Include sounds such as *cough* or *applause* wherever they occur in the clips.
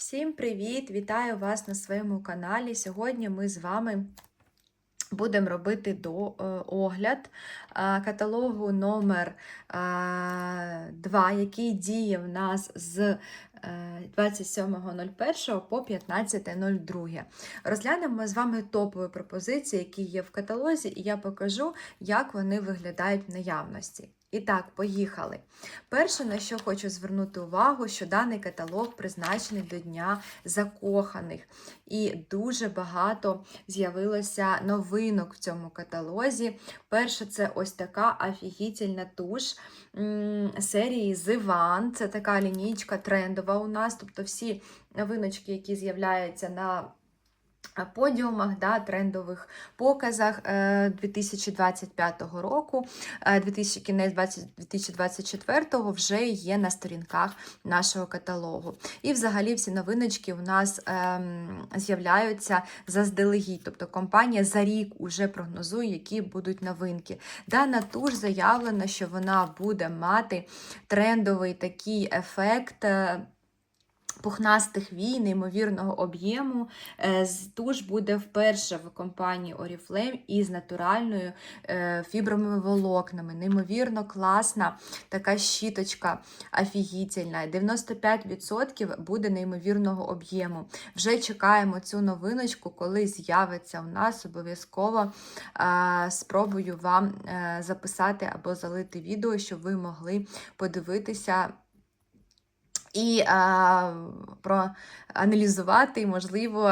Всім привіт! Вітаю вас на своєму каналі. Сьогодні ми з вами будемо робити до, е, огляд е, каталогу номер 2, який діє в нас з е, 27.01 по 15.02. Розглянемо з вами топові пропозиції, які є в каталозі, і я покажу, як вони виглядають в наявності. І так, поїхали. Перше, на що хочу звернути увагу, що даний каталог призначений до Дня закоханих. І дуже багато з'явилося новинок в цьому каталозі. Перше, це ось така офігітельна туш серії One. Це така лінійка трендова у нас. Тобто всі новиночки, які з'являються на подіумах, да, трендових показах е, 2025 року, е, 2000, кінець 20, 2024 вже є на сторінках нашого каталогу. І взагалі всі новиночки у нас е, з'являються заздалегідь. Тобто компанія за рік уже прогнозує, які будуть новинки. Дана туш заявлено, що вона буде мати трендовий такий ефект. Пухнастих вій, неймовірного об'єму. Е, Туш буде вперше в компанії Oriflame із натуральною е, фібровими волокнами. Неймовірно класна така щіточка офігітельна. 95% буде неймовірного об'єму. Вже чекаємо цю новиночку, коли з'явиться у нас обов'язково. Спробую вам е, записати або залити відео, щоб ви могли подивитися і а, проаналізувати, можливо,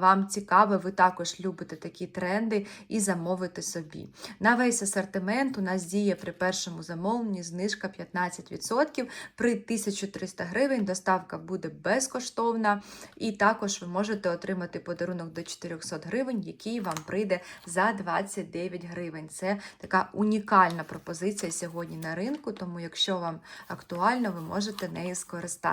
вам цікаво, ви також любите такі тренди і замовити собі. На весь асортимент у нас діє при першому замовленні знижка 15%. При 1300 гривень доставка буде безкоштовна, і також ви можете отримати подарунок до 400 гривень, який вам прийде за 29 гривень. Це така унікальна пропозиція сьогодні на ринку, тому якщо вам актуально, ви можете нею скористатися.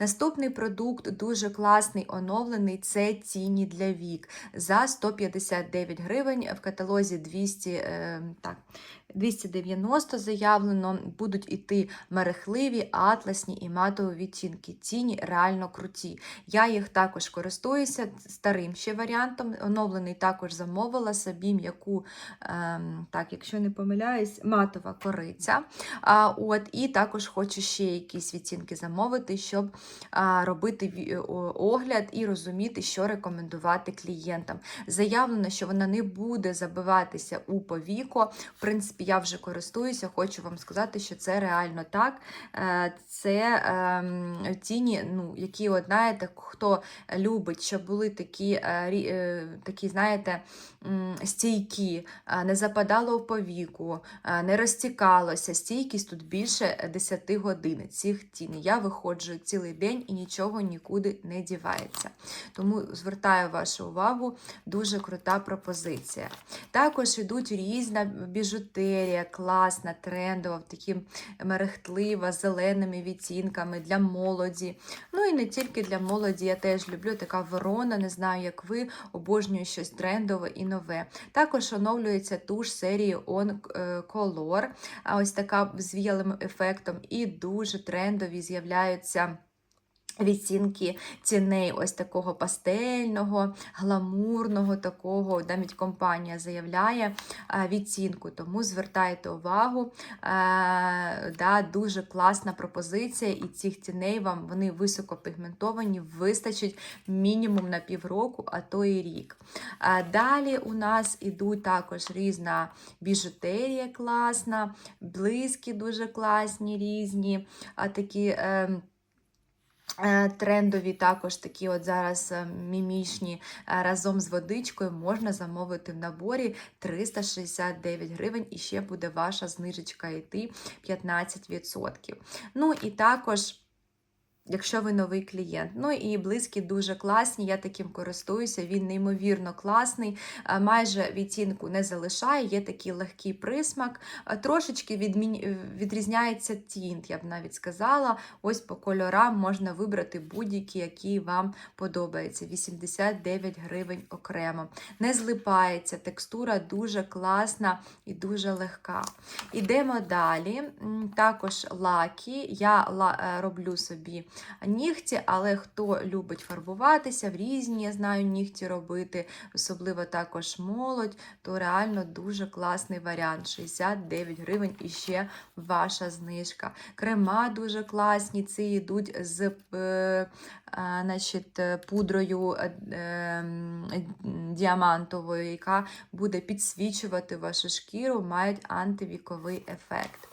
Наступний продукт дуже класний, оновлений це тіні для вік. За 159 гривень в каталозі 200, е, так, 290 заявлено, будуть іти мерехливі, атласні і матові відтінки. Тіні реально круті. Я їх також користуюся старим ще варіантом. Оновлений також замовила собі м'яку, ем, так, якщо не помиляюсь, матова кориця. А, от, І також хочу ще якісь відтінки замовити, щоб а, робити огляд і розуміти, що рекомендувати клієнтам. Заявлено, що вона не буде забиватися у повіко. В принципі, я вже користуюся, хочу вам сказати, що це реально так. Е, Це ем, тіні, ну, які, от, знаєте, хто любить, щоб були такі, е, е, такі знаєте, стійкі, не западало в повіку, не розтікалося. Стійкість тут більше 10 годин цих тіней. Я виходжу цілий день і нічого нікуди не дівається. Тому звертаю вашу увагу, дуже крута пропозиція. Також йдуть різна біжутерія, класна, трендова, такі мерехтлива, зеленими відтінками для молоді. Ну і не тільки для молоді, я теж люблю така ворона, не знаю, як ви, обожнюю щось трендове і нове. Також оновлюється туш серії On е, Color, ось така з віялим ефектом, і дуже трендові з'являються. Відцінки ціней ось такого пастельного, гламурного, такого, навіть компанія заявляє е, відцінку, тому звертайте увагу. Е, да, Дуже класна пропозиція, і цих ціней вам вони високопігментовані, вистачить мінімум на півроку, а то і рік. Е, Далі у нас ідуть також різна біжутерія класна, блиски дуже класні, різні, такі. Е, Е, Трендові також такі от зараз мімічні е, разом з водичкою можна замовити в наборі 369 гривень і ще буде ваша знижечка йти 15%. Ну і також. Якщо ви новий клієнт. Ну і близькі дуже класні, я таким користуюся, він неймовірно класний, е, майже відтінку не залишає, є такий легкий присмак, е, трошечки відмін... відрізняється тінт, я б навіть сказала. Ось по кольорам можна вибрати будь-які, які вам подобаються. 89 гривень окремо. Не злипається, текстура дуже класна і дуже легка. Ідемо далі. Також лаки. Я е, роблю собі нігті, але хто любить фарбуватися в різні, я знаю, нігті робити, особливо також молодь, то реально дуже класний варіант. 69 гривень і ще ваша знижка. Крема дуже класні, ці йдуть з е, значить, пудрою е, е, діамантовою, яка буде підсвічувати вашу шкіру, мають антивіковий ефект.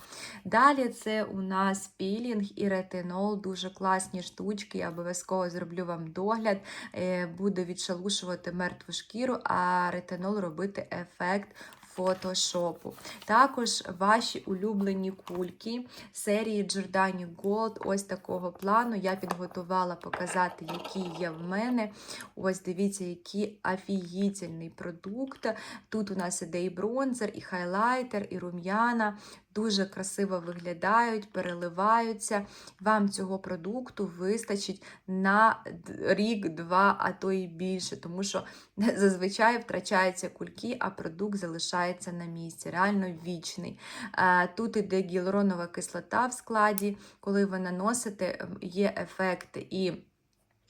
Далі це у нас пілінг і ретинол, дуже класні штучки. Я обов'язково зроблю вам догляд, е, буде відшелушувати мертву шкіру, а ретинол робити ефект. Фотошопу. Також ваші улюблені кульки серії Giordani Gold, ось такого плану. Я підготувала показати, які є в мене. Ось дивіться, який офігітельний продукт. Тут у нас іде і бронзер, і хайлайтер, і рум'яна. Дуже красиво виглядають, переливаються. Вам цього продукту вистачить на рік, два, а то і більше, тому що *laughs* зазвичай втрачаються кульки, а продукт залишається на місці. Реально вічний. Тут іде гіалуронова кислота в складі, коли ви наносите, є ефект і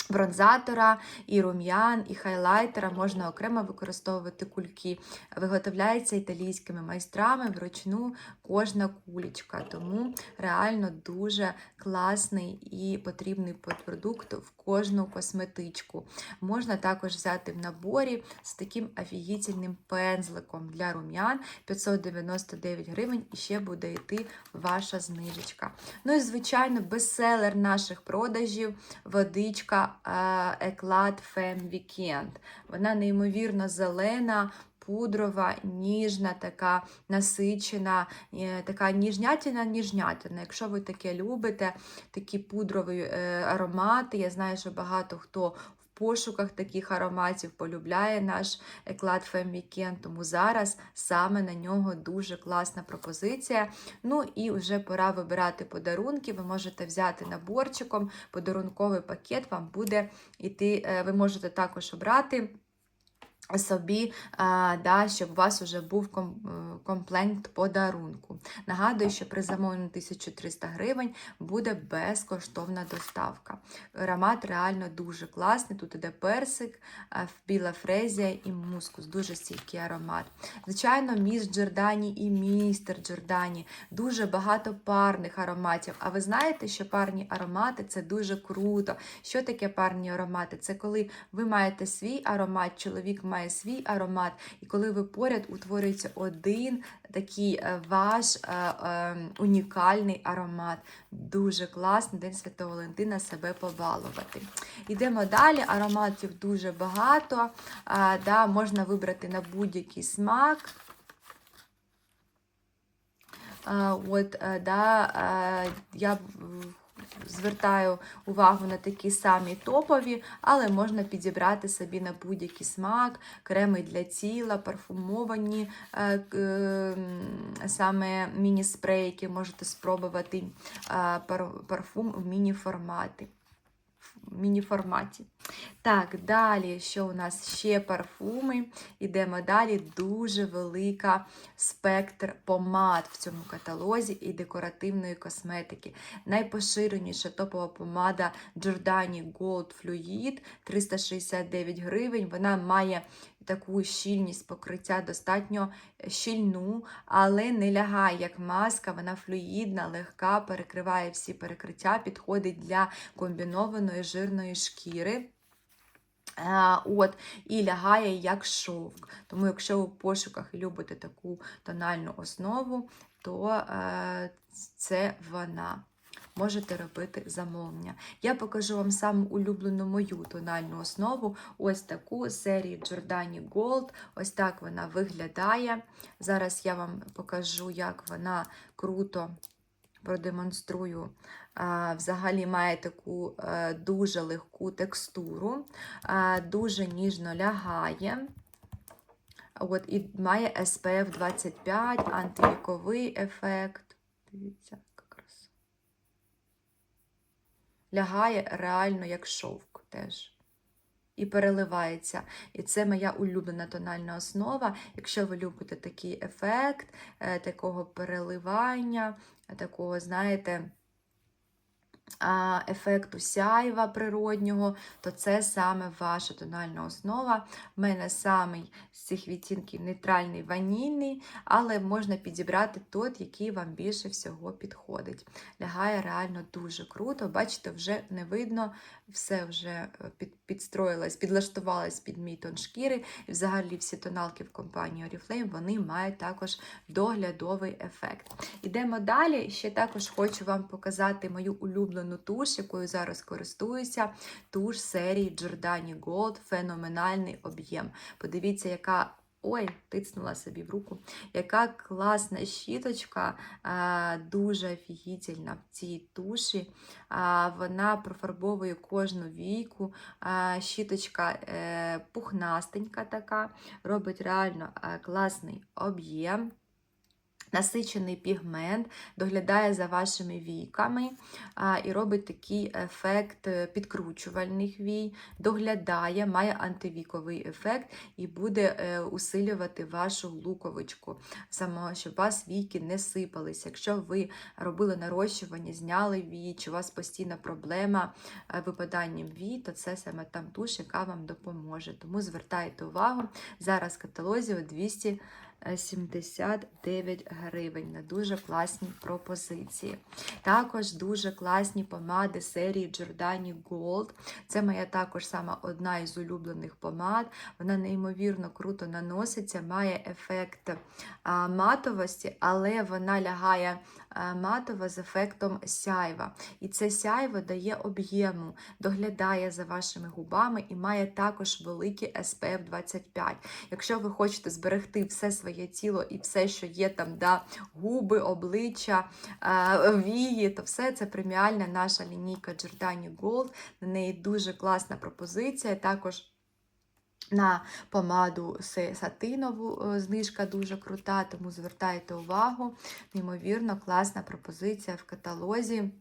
бронзатора, і рум'ян, і хайлайтера можна окремо використовувати кульки. Виготовляється італійськими майстрами вручну кожна кулічка. Тому реально дуже класний і потрібний продукт в кожну косметичку. Можна також взяти в наборі з таким офігітельним пензликом для рум'ян 599 гривень, і ще буде йти ваша знижечка. Ну і, звичайно, бестселер наших продажів водичка Еклад Фем Вікенд. Вона неймовірно зелена. Пудрова, ніжна, така насичена, е, така ніжнятіна, ніжнятіна. Якщо ви таке любите, такі пудрові е, аромати, я знаю, що багато хто пошуках таких ароматів полюбляє наш еклад Фемікен. Тому зараз саме на нього дуже класна пропозиція. Ну і вже пора вибирати подарунки. Ви можете взяти наборчиком, подарунковий пакет вам буде йти, е, ви можете також обрати собі, да, щоб у вас вже був е, комплект подарунку. Нагадую, що при замовленні 1300 гривень буде безкоштовна доставка. Аромат реально дуже класний. Тут іде персик, біла фрезія і мускус, дуже стійкий аромат. Звичайно, міс Джордані і містер Джордані. Дуже багато парних ароматів. А ви знаєте, що парні аромати це дуже круто. Що таке парні аромати? Це коли ви маєте свій аромат, чоловік має свій аромат, і коли ви поряд утворюється один такий е, ваш е, е, унікальний аромат. Дуже класний День Святого Валентина себе побалувати. Йдемо далі, ароматів дуже багато. Е, да, Можна вибрати на будь-який смак. Е, от, да, е, Я звертаю увагу на такі самі топові, але можна підібрати собі на будь-який смак, креми для тіла, парфумовані е, саме міні-спрейки, можете спробувати е, парфум в міні-форматі міні-форматі. Так, далі, що у нас ще парфуми? Йдемо далі. Дуже велика спектр помад в цьому каталозі і декоративної косметики. Найпоширеніша топова помада Giordani Gold Fluid 369 гривень. Вона має таку щільність покриття достатньо щільну, але не лягає як маска, вона флюїдна, легка, перекриває всі перекриття, підходить для комбінованої жирної шкіри. От, І лягає як шовк. Тому, якщо ви в пошуках любите таку тональну основу, то е, це вона можете робити замовлення. Я покажу вам саму улюблену мою тональну основу. Ось таку серії Giordani Gold. Ось так вона виглядає. Зараз я вам покажу, як вона круто продемонструю. Взагалі має таку е, дуже легку текстуру, дуже ніжно лягає. От, І має SPF 25, антивіковий ефект. Дивіться лягає реально як шовк теж. І переливається. І це моя улюблена тональна основа. Якщо ви любите такий ефект, е, такого переливання, такого, знаєте, ефекту сяйва природнього, то це саме ваша тональна основа. У мене самий з цих відтінків нейтральний ванільний, але можна підібрати той, який вам більше всього підходить. Лягає реально дуже круто. Бачите, вже не видно, все вже е, під, підстроїлось, підлаштувалось під мій тон шкіри. І взагалі всі тоналки в компанії Oriflame вони мають також доглядовий ефект. Ідемо далі. Ще також хочу вам показати мою улюблену туш, якою зараз користуюся. Туш серії Giordani Gold феноменальний об'єм. Подивіться, яка. Ой, тицнула собі в руку. Яка класна щіточка, дуже офігітельна в цій туші. Вона профарбовує кожну війку. Щіточка е, пухнастенька така, робить реально класний об'єм. Насичений пігмент доглядає за вашими війками і робить такий ефект е, підкручувальних вій, доглядає, має антивіковий ефект і буде е, усилювати вашу луковичку, саме, щоб у вас війки не сипалися. Якщо ви робили нарощування, зняли вії, чи у вас постійна проблема е, випаданням вій, то це саме там туш, яка вам допоможе. Тому звертайте увагу, зараз в каталозі 200 79 гривень на дуже класні пропозиції. Також дуже класні помади серії Giordani Gold. Це моя також сама одна із улюблених помад. Вона неймовірно круто наноситься, має ефект матовості, але вона лягає а, матово з ефектом сяйва. І це сяйво дає об'єму, доглядає за вашими губами і має також великий SPF 25. Якщо ви хочете зберегти все своє тіло і все, що є там, да, губи, обличчя, е, вії, то все це преміальна наша лінійка Giordani Gold. На неї дуже класна пропозиція. Також на помаду сатинову е, знижка дуже крута, тому звертайте увагу. Неймовірно, класна пропозиція в каталозі.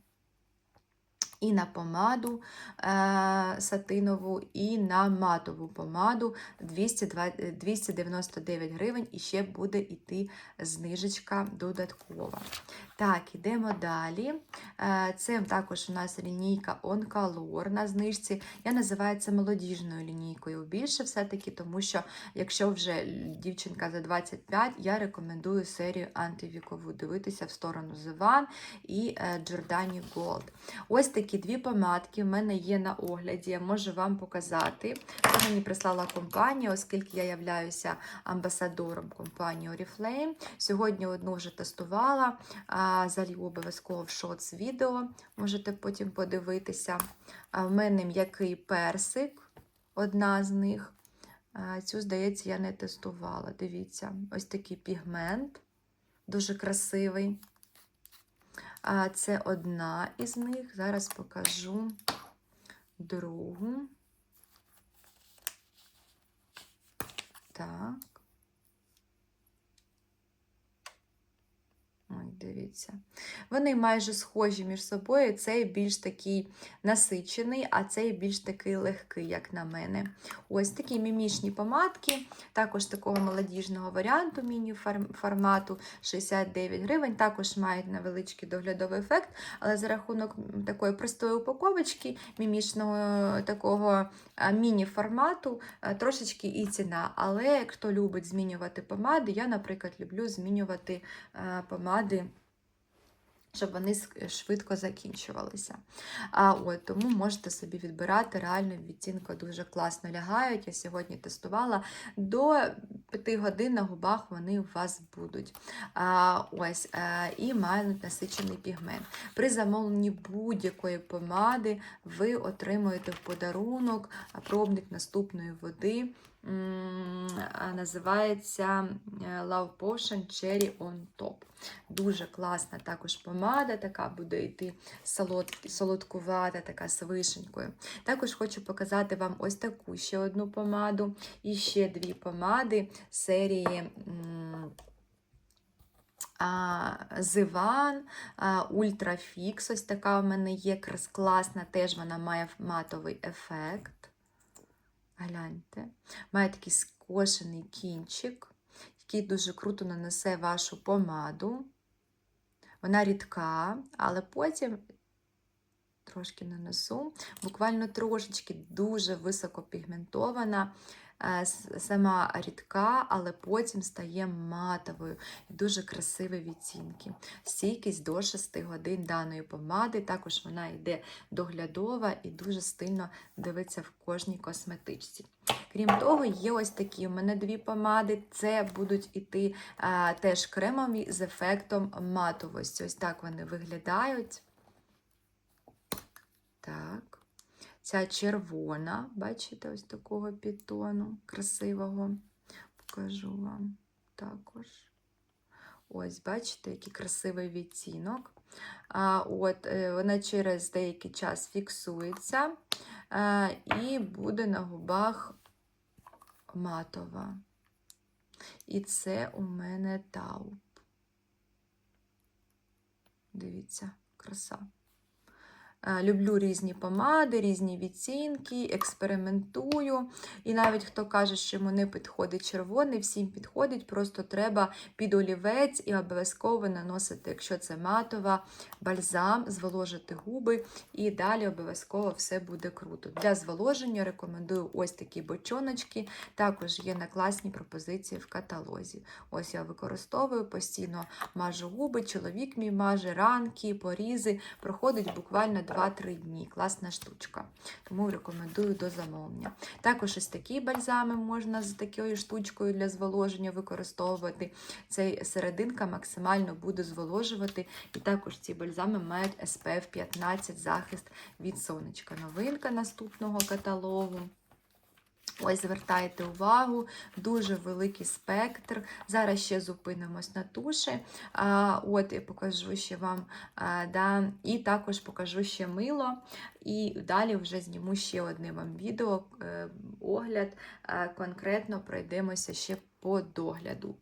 І на помаду е, сатинову, і на матову помаду 202, 299 гривень, і ще буде йти знижечка додаткова. Так, ідемо далі. Е, це також у нас лінійка Oncolor на знижці. Я називаю це молодіжною лінійкою більше все-таки, тому що якщо вже дівчинка за 25, я рекомендую серію антивікову дивитися в сторону The One і е, Giordani Gold. Ось такі дві помадки в мене є на огляді, я можу вам показати. Це мені прислала компанія, оскільки я являюся амбасадором компанії Oriflame. Сьогодні одну вже тестувала залью обов'язково в шоц відео, можете потім подивитися. В мене м'який персик, одна з них. Цю, здається, я не тестувала. Дивіться, ось такий пігмент, дуже красивий. Це одна із них. Зараз покажу другу. Так. Дивіться. Вони майже схожі між собою. Цей більш такий насичений, а цей більш такий легкий, як на мене. Ось такі мімішні помадки, також такого молодіжного варіанту міні-формату 69 гривень. Також мають невеличкий доглядовий ефект, але за рахунок такої простої упаковочки, мімішного такого міні-формату, трошечки і ціна. Але хто любить змінювати помади, я, наприклад, люблю змінювати помади щоб вони швидко закінчувалися. А от, Тому можете собі відбирати, реально відтінки дуже класно лягають. Я сьогодні тестувала до 5 годин на губах вони у вас будуть. А, ось, а, е, І мають насичений пігмент. При замовленні будь-якої помади ви отримуєте в подарунок пробник наступної води називається е, Love Potion Cherry on Top. Дуже класна також помада, така буде йти солодкувата, така з вишенькою. Також хочу показати вам ось таку ще одну помаду і ще дві помади серії. Зиван, Ультрафікс, ось така у мене є класна, теж вона має матовий ефект. Гляньте, має такий скошений кінчик, який дуже круто нанесе вашу помаду. Вона рідка, але потім трошки нанесу. Буквально трошечки дуже високопігментована. е, с- Сама рідка, але потім стає матовою. Дуже красиві відтінки. Стійкість до 6 годин даної помади. Також вона йде доглядова і дуже стильно дивиться в кожній косметичці. Крім того, є ось такі у мене дві помади. Це будуть іти а, теж кремові з ефектом матовості. Ось так вони виглядають. Так. Ця червона, бачите, ось такого підтону красивого. Покажу вам також. Ось, бачите, який красивий відтінок. А, от, е, вона через деякий час фіксується а, і буде на губах матова. І це у мене тауп. Дивіться, краса. Е, Люблю різні помади, різні відцінки, експериментую. І навіть хто каже, що йому не підходить червоний, всім підходить, просто треба під олівець і обов'язково наносити, якщо це матова, бальзам, зволожити губи, і далі обов'язково все буде круто. Для зволоження рекомендую ось такі бочоночки. Також є на класні пропозиції в каталозі. Ось я використовую постійно мажу губи, чоловік мій маже, ранки, порізи. Проходить буквально 2-3 дні. Класна штучка. Тому рекомендую до замовлення. Також ось такі бальзами можна з такою штучкою для зволоження використовувати. Цей серединка максимально буде зволожувати. І також ці бальзами мають SPF 15 захист від сонечка. Новинка наступного каталогу. Ось звертайте увагу, дуже великий спектр. Зараз ще зупинимось на туші. А, от і покажу ще вам, а, да, і також покажу ще мило. І далі вже зніму ще одне вам відео, е, огляд. Конкретно пройдемося ще по догляду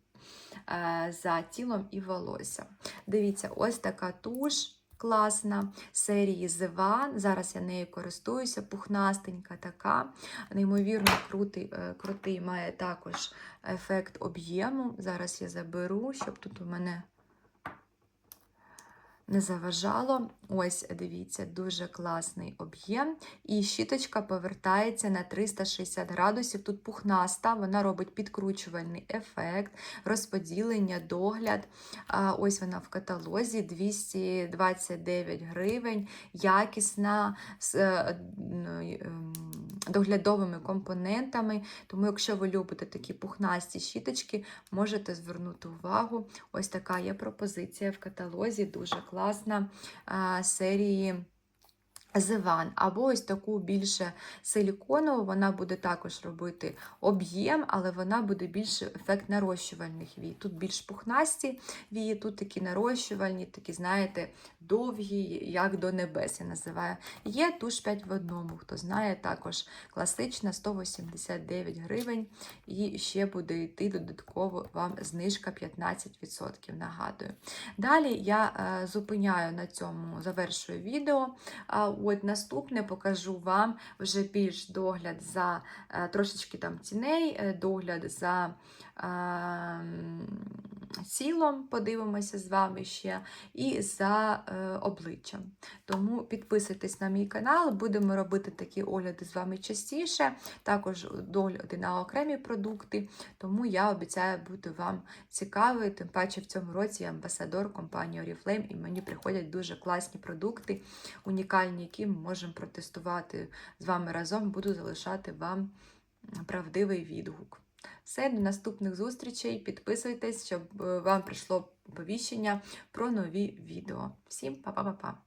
за тілом і волоссям. Дивіться, ось така туш. Класна серії The One. Зараз я нею користуюся, пухнастенька така. Неймовірно крутий, е, крутий має також ефект об'єму. Зараз я заберу, щоб тут у мене не заважало. Ось, дивіться, дуже класний об'єм. І щіточка повертається на 360 градусів. Тут пухнаста, вона робить підкручувальний ефект, розподілення, догляд. Ось вона в каталозі 229 гривень, якісна, е, ну, ем, доглядовими компонентами. Тому, якщо ви любите такі пухнасті щіточки, можете звернути увагу. Ось така є пропозиція в каталозі, дуже класна серії. Зиван, або ось таку більше силіконову, вона буде також робити об'єм, але вона буде більше ефект нарощувальних вій. Тут більш пухнасті вії, тут такі нарощувальні, такі, знаєте, довгі, як до небес, я називаю. Є туш 5 в одному, хто знає, також класична 189 гривень. І ще буде йти додатково вам знижка 15%, нагадую. Далі я е, зупиняю на цьому, завершую відео. От наступне покажу вам вже більш догляд за е, трошечки там ціней, е, догляд за е, тілом, подивимося з вами ще, і за е, обличчям. Тому підписуйтесь на мій канал, будемо робити такі огляди з вами частіше, також догляди на окремі продукти. Тому я обіцяю бути вам цікавою. Тим паче в цьому році я амбасадор компанії Oriflame, і мені приходять дуже класні продукти, унікальні, які ми можемо протестувати з вами разом. Буду залишати вам правдивий відгук. Все, до наступних зустрічей. Підписуйтесь, щоб е, вам прийшло оповіщення про нові відео. Всім па-па-па-па!